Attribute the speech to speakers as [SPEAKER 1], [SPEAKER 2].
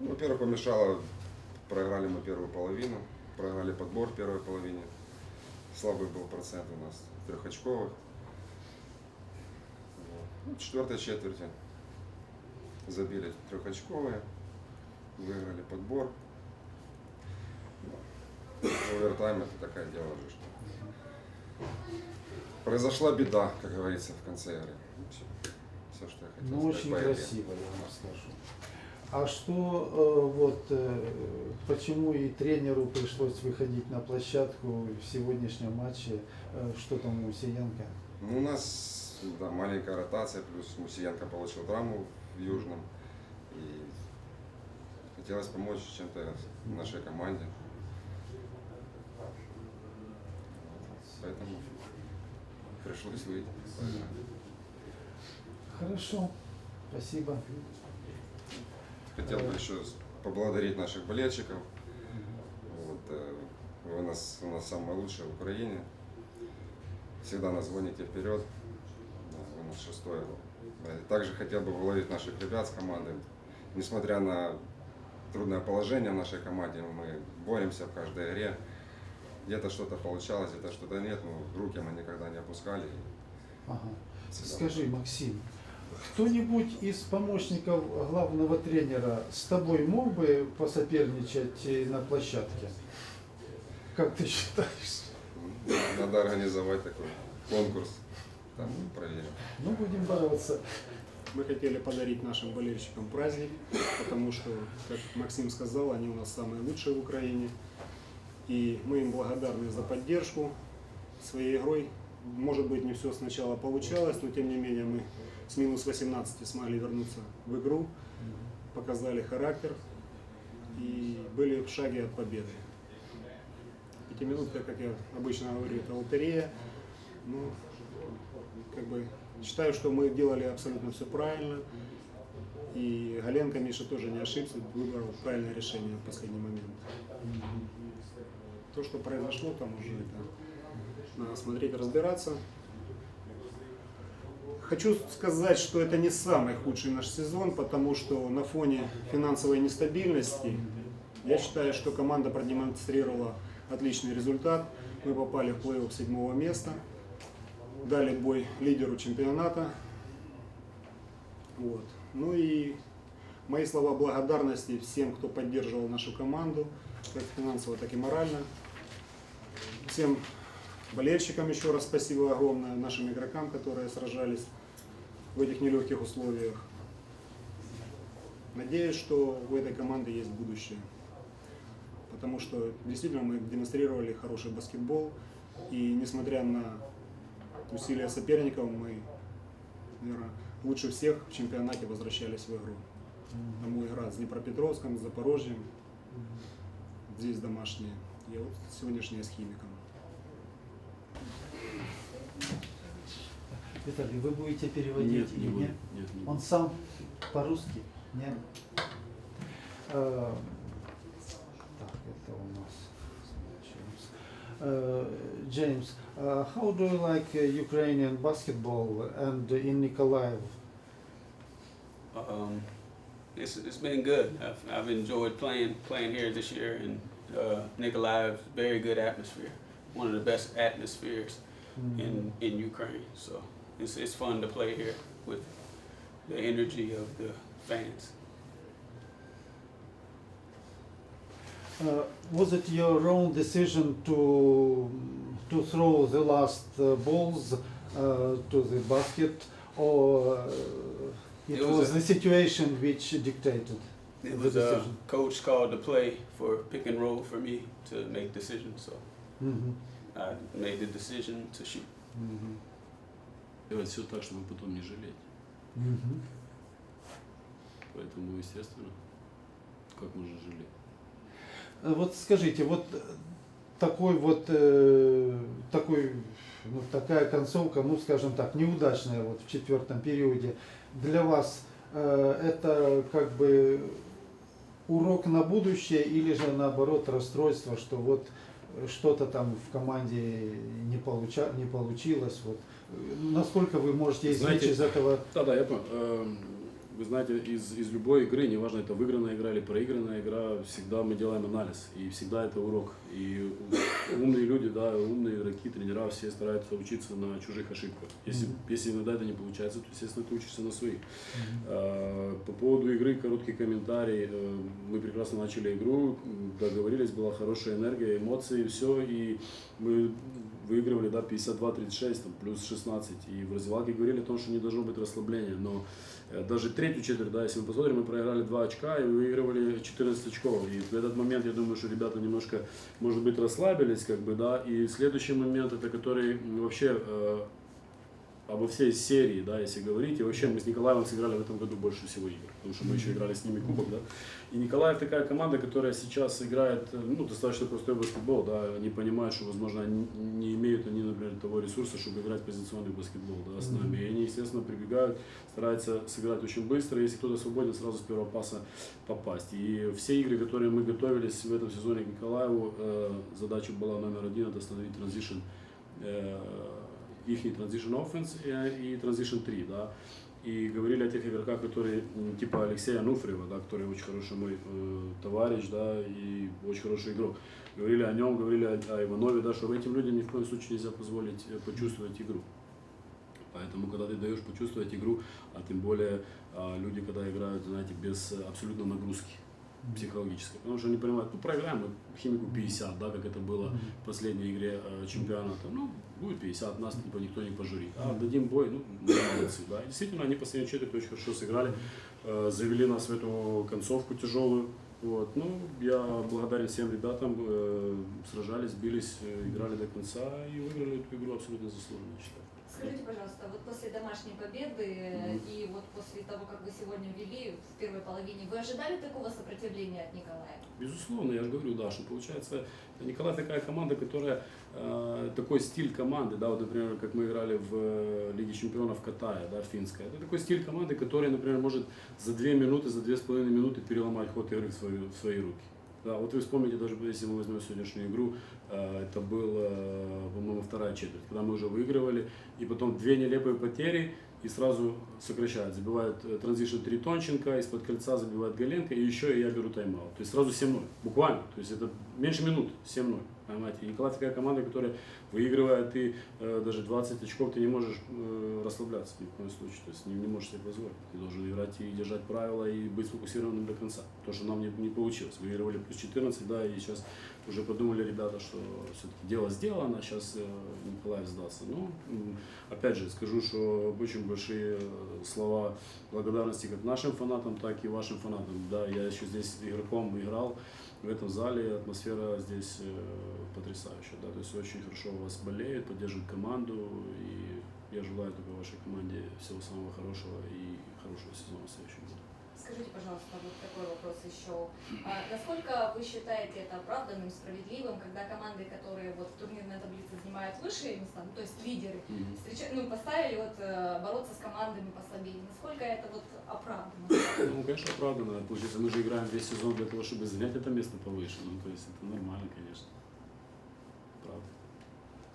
[SPEAKER 1] Ну, во-первых, помешало, проиграли мы первую половину, проиграли подбор в первой половине. Слабый был процент у нас трехочковых. Ну, в четвертой четверти забили трехочковые, выиграли подбор. Ну, Овертайм это такое дело же. что Произошла беда, как говорится, в конце игры. Все, что я хотел
[SPEAKER 2] Ну,
[SPEAKER 1] сказать
[SPEAKER 2] очень
[SPEAKER 1] по игре.
[SPEAKER 2] красиво, я вам скажу. А что э, вот э, почему и тренеру пришлось выходить на площадку в сегодняшнем матче? Э, что там у Сиенко?
[SPEAKER 1] Ну, у нас да, маленькая ротация, плюс Мусиенко получил травму в Южном. И хотелось помочь чем-то нашей команде. Поэтому пришлось выйти.
[SPEAKER 2] Хорошо, спасибо.
[SPEAKER 1] Хотел бы еще поблагодарить наших болельщиков. Вот, э, вы нас, у нас самые лучшие в Украине. Всегда нас гоните вперед. Вы нас и Также хотел бы выловить наших ребят с команды. Несмотря на трудное положение в нашей команде, мы боремся в каждой игре. Где-то что-то получалось, где-то что-то нет, но руки мы никогда не опускали.
[SPEAKER 2] Ага.
[SPEAKER 1] Всегда
[SPEAKER 2] Скажи, Максим, кто-нибудь из помощников главного тренера с тобой мог бы посоперничать на площадке? Как ты считаешь?
[SPEAKER 1] Надо организовать такой конкурс. Там проверим.
[SPEAKER 2] Ну, будем бороться.
[SPEAKER 3] Мы хотели подарить нашим болельщикам праздник, потому что, как Максим сказал, они у нас самые лучшие в Украине. И мы им благодарны за поддержку своей игрой. Может быть, не все сначала получалось, но тем не менее мы с минус 18 смогли вернуться в игру, показали характер и были в шаге от победы. Пятиминутка, как я обычно говорю, это лотерея. Ну, как бы считаю, что мы делали абсолютно все правильно. И Галенко Миша тоже не ошибся, выбрал правильное решение в последний момент. То, что произошло там уже, это смотреть, разбираться. Хочу сказать, что это не самый худший наш сезон, потому что на фоне финансовой нестабильности я считаю, что команда продемонстрировала отличный результат. Мы попали в плей-офф седьмого места, дали бой лидеру чемпионата. Вот. Ну и мои слова благодарности всем, кто поддерживал нашу команду, как финансово, так и морально. Всем болельщикам еще раз спасибо огромное, нашим игрокам, которые сражались в этих нелегких условиях. Надеюсь, что у этой команды есть будущее. Потому что действительно мы демонстрировали хороший баскетбол. И несмотря на усилия соперников, мы, наверное, лучше всех в чемпионате возвращались в игру. Тому игра с Днепропетровском, с Запорожьем, здесь домашние. И вот сегодняшняя с Химиком.
[SPEAKER 2] Виталий, вы будете переводить
[SPEAKER 4] Нет,
[SPEAKER 2] или
[SPEAKER 4] не буду.
[SPEAKER 2] нет?
[SPEAKER 4] Нет, не
[SPEAKER 2] Он
[SPEAKER 4] буду.
[SPEAKER 2] сам по-русски? Нет? Э, Так, это у нас Джеймс. Э, James, uh, how do you like uh, Ukrainian basketball and in Nikolaev?
[SPEAKER 5] Um, it's, it's been good. I've, I've enjoyed playing playing here this year, and uh, Nikolaev's very good atmosphere, one of the best atmospheres in in Ukraine. So it's it's fun to play here with the energy of the fans.
[SPEAKER 2] Uh, was it your own decision to to throw the last uh, balls uh, to the basket, or uh, it,
[SPEAKER 5] It was
[SPEAKER 2] was
[SPEAKER 5] a-
[SPEAKER 2] the situation which dictated
[SPEAKER 5] It
[SPEAKER 2] the
[SPEAKER 5] was a
[SPEAKER 2] decision?
[SPEAKER 5] coach called to play for pick and roll for me to make decisions. So
[SPEAKER 2] Мгм.
[SPEAKER 5] I made the decision to shoot.
[SPEAKER 2] Мгм.
[SPEAKER 4] Делать все так, чтобы потом не жалеть.
[SPEAKER 2] Мгм.
[SPEAKER 4] Поэтому, естественно, как можно жалеть?
[SPEAKER 2] Э, Вот скажите, вот э, такой вот э, такой, ну, такая концовка, ну скажем так, неудачная вот в четвертом периоде, для вас э, это как бы урок на будущее или же наоборот расстройство, что вот э, что-то там в команде не, получа, не получилось, вот насколько вы можете извлечь
[SPEAKER 4] Знаете,
[SPEAKER 2] из этого?
[SPEAKER 4] Да, да, я понял. Вы знаете, из, из любой игры, неважно, это выигранная игра или проигранная игра, всегда мы делаем анализ, и всегда это урок. И умные люди, да, умные игроки, тренера, все стараются учиться на чужих ошибках. Если,
[SPEAKER 2] Мгм.
[SPEAKER 4] если иногда это не получается, то, естественно, ты учишься на своих. А, По поводу игры, короткий комментарий. Э, Мы прекрасно начали игру, договорились, была хорошая энергия, эмоции, все, и мы выигрывали, да, 52-36, там, плюс 16. И в раздевалке говорили о том, что не должно быть расслабления, но э, даже третью четверть, да, если мы посмотрим, мы проиграли 2 очка и выигрывали 14 очков. И в этот момент, я думаю, что ребята немножко, может быть, расслабились, как бы, да, и следующий момент, это который вообще э, обо всей серии, да, если говорить. И вообще мы с Николаевым сыграли в этом году больше всего игр, потому что мы еще играли с ними кубок, да. И Николаев такая команда, которая сейчас играет, э, ну, достаточно простой баскетбол, да, они понимают, что, возможно, они не имеют они, например, того ресурса, чтобы играть позиционный баскетбол, да, с нами. И они, естественно, прибегают, стараются сыграть очень быстро, если кто-то свободен, сразу с первого паса попасть. И все игры, которые мы готовились в этом сезоне к Николаеву, э, задача была номер один, это остановить транзишн их transition offense и, transition 3, да. И говорили о тех игроках, которые типа Алексея Нуфриева, да, который очень хороший мой э, товарищ, да, и очень хороший игрок. Говорили о нем, говорили о, о Иванове, да, что этим людям ни в коем случае нельзя позволить э, почувствовать игру. Поэтому, когда ты даешь почувствовать игру, а тем более а, люди, когда играют, знаете, без э, абсолютно нагрузки психологической, потому что они понимают, ну, проиграем мы химику 50, да, как это было в последней игре э, чемпионата, ну, будет 50, нас типа никто не пожурит, а дадим бой, ну, молодцы, да, и действительно, они последнюю четверть очень хорошо сыграли, э, завели нас в эту концовку тяжелую, вот, ну, я благодарен всем ребятам, э, сражались, бились, играли до конца и выиграли эту игру абсолютно заслуженно, я считаю.
[SPEAKER 6] Скажите, пожалуйста, вот после домашней победы
[SPEAKER 4] Мгм.
[SPEAKER 6] и вот после того, как вы сегодня ввели в первой половине, вы ожидали такого сопротивления от Николая?
[SPEAKER 4] Безусловно, я же говорю, да, что получается, Николай такая команда, которая э, такой стиль команды, да, вот, например, как мы играли в э, Лиге Чемпионов Катая, да, финская, это такой стиль команды, который, например, может за две минуты, за две с половиной минуты переломать ход игры в, свою, в свои руки. Да, вот вы вспомните, даже если мы возьмем сегодняшнюю игру, э, это была, по-моему, вторая четверть, когда мы уже выигрывали, и потом две нелепые потери, и сразу сокращают. Забивает э, транзишн 3 Тонченко, из-под кольца забивает Галенко, и еще и я беру тайм-аут. То есть сразу 7-0, буквально. То есть это меньше минут, 7-0. Понимаете? И Николай такая команда, которая выигрывает, и э, даже 20 очков ты не можешь э, расслабляться ни в коем случае. То есть не, не можешь себе позволить. Ты должен играть и держать правила, и быть сфокусированным до конца. То, что нам не, не получилось. Выигрывали плюс 14, да, и сейчас уже подумали ребята, что все-таки дело сделано, сейчас э, Николаев сдастся. Ну, м, опять же, скажу, что очень большие э, слова благодарности как нашим фанатам, так и вашим фанатам. Да, я еще здесь игроком играл в этом зале, атмосфера здесь э, потрясающая. Да, то есть очень хорошо вас болеют, поддерживают команду, и я желаю только вашей команде всего самого хорошего и хорошего сезона в следующем году.
[SPEAKER 6] Скажите, пожалуйста, вот такой вопрос еще. А насколько вы считаете это оправданным, справедливым, когда команды, которые вот в турнирной места, ну, то есть лидеры, встреча- ну, поставили вот э, бороться с командами послабее, насколько это вот оправданно?
[SPEAKER 4] Ну, конечно, оправданно. Получается, мы же играем весь сезон для того, чтобы занять это место повыше. Ну, то есть это нормально, конечно.